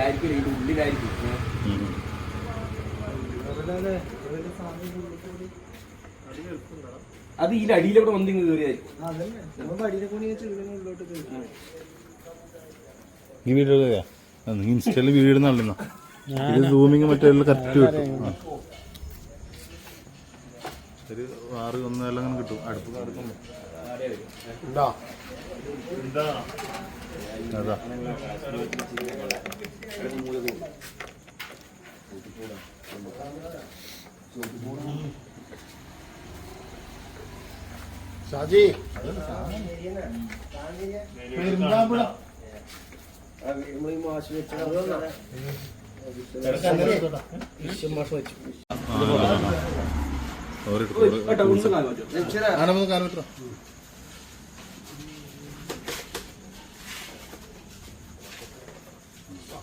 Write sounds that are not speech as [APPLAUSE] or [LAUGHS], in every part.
ആയിരിക്കും ഇതിന്റെ ഉള്ളിലായിരിക്കും. അത് ഈ അടിയിലൂടെ വന്ന് ഇങ്ങ് കയറിയായിരിക്കും ഈ വീഡിയോ ഇൻസ്റ്റയിൽ വീഡിയോ ഇടുന്നാണല്ലോ ഇത് സൂമിങ് മറ്റേ കറക്റ്റ് കിട്ടും. ഒരു ആറ് ഒന്നെല്ലാം അങ്ങനെ കിട്ടും. അടുപ്പ് കറക്കുമ്പോ അതാ. ഷാജി. ഒന്ന് കാൽ മാറ്റോ.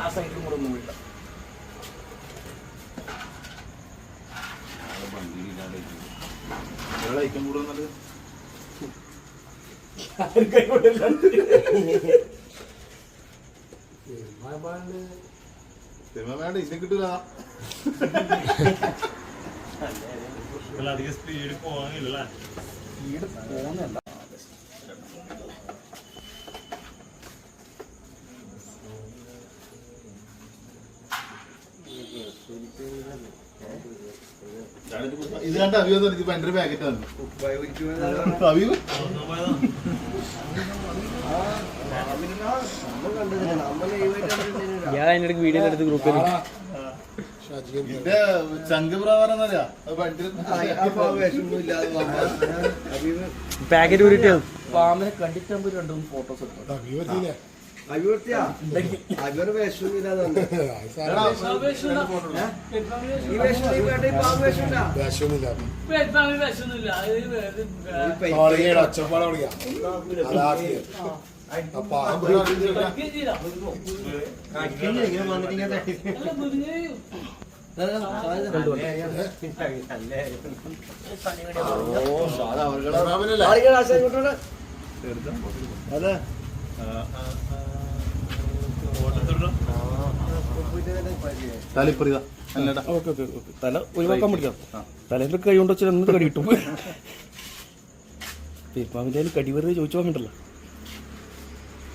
ആ സൈഡിലും കൂടെ ഒന്നും കൂടുതൽ സിനിമ വേണ്ട ഇന്നെ കിട്ടൂല. അധികം സ്പീഡ് പോകുന്നതല്ല ഇത് കണ്ട അവിയോ ഇത് ഭയങ്കര പാക്കറ്റാണ് അവിയോ ഞാൻ അതിന്റെ വീഡിയോ എടുത്ത് ഗ്രൂപ്പിൽ ഇതിന്റെ ചങ്ക് പ്രകാരം പാക്കറ്റ് ഊരിട്ട് പാമ്പിനെ കണ്ടിട്ടാകുമ്പോ രണ്ടു രണ്ടും ഫോട്ടോസ് എടുത്തു ഒച്ചപ്പാട് തുടങ്ങിയ. അതെ തല ഒഴിവാക്കാൻ പഠിക്കാം തലേന്റെ കൈ കൊണ്ട് വെച്ചാൽ എന്ത് കടി കിട്ടും. [LAUGHS] പെരുപ്പാവിന്റെ കടി വെറുതെ ചോദിച്ചു വാങ്ങണ്ടല്ലോ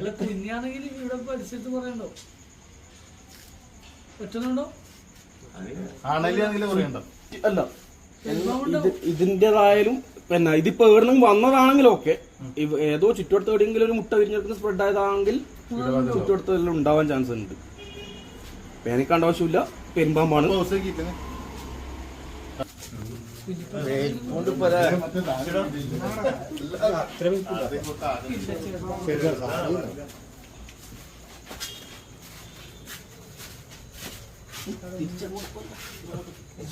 അല്ല കുഞ്ഞാണെങ്കിൽ ഇവിടെ പരിസരത്ത് പറയണ്ടോ പറ്റുന്നുണ്ടോ? അല്ല പിന്നെ ഇതിപ്പോ എവിടെന്നെങ്കിലും വന്നതാണെങ്കിലും ഓക്കെ ഏതോ ചുറ്റുവട്ടത്ത് എവിടെയെങ്കിലും ഒരു മുട്ട വിരിഞ്ഞെടുക്കുന്ന സ്പ്രെഡ് ആയതാണെങ്കിൽ ചുറ്റുവട്ടത്തെല്ലാം ഉണ്ടാവാൻ ചാൻസ് ഉണ്ട്. പേനിക്കാണ്ട ആവശ്യമില്ല പെരുമ്പാമ്പാണ്.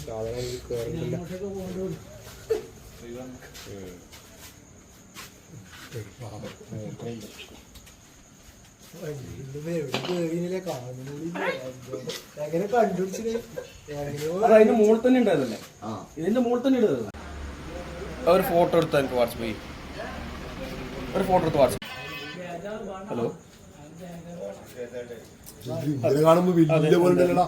സാധനം കാണുന്നു എങ്ങനെ കണ്ടുപിടിച്ചിട്ട് അത് അതിന്റെ മുകളിൽ തന്നെ ഉണ്ടായതല്ലേ ഇതിന്റെ മുകളിൽ തന്നെ ഇടുക ഒരു ഫോട്ടോ എടുത്ത് എനിക്ക് വാട്സപ്പ് ചെയ്യും. ഒരു ഫോട്ടോ എടുത്ത് വാട്സപ്പ് ഹലോ കാണുമ്പോ വലിയ പോലെ ഉണ്ടല്ലോടാ.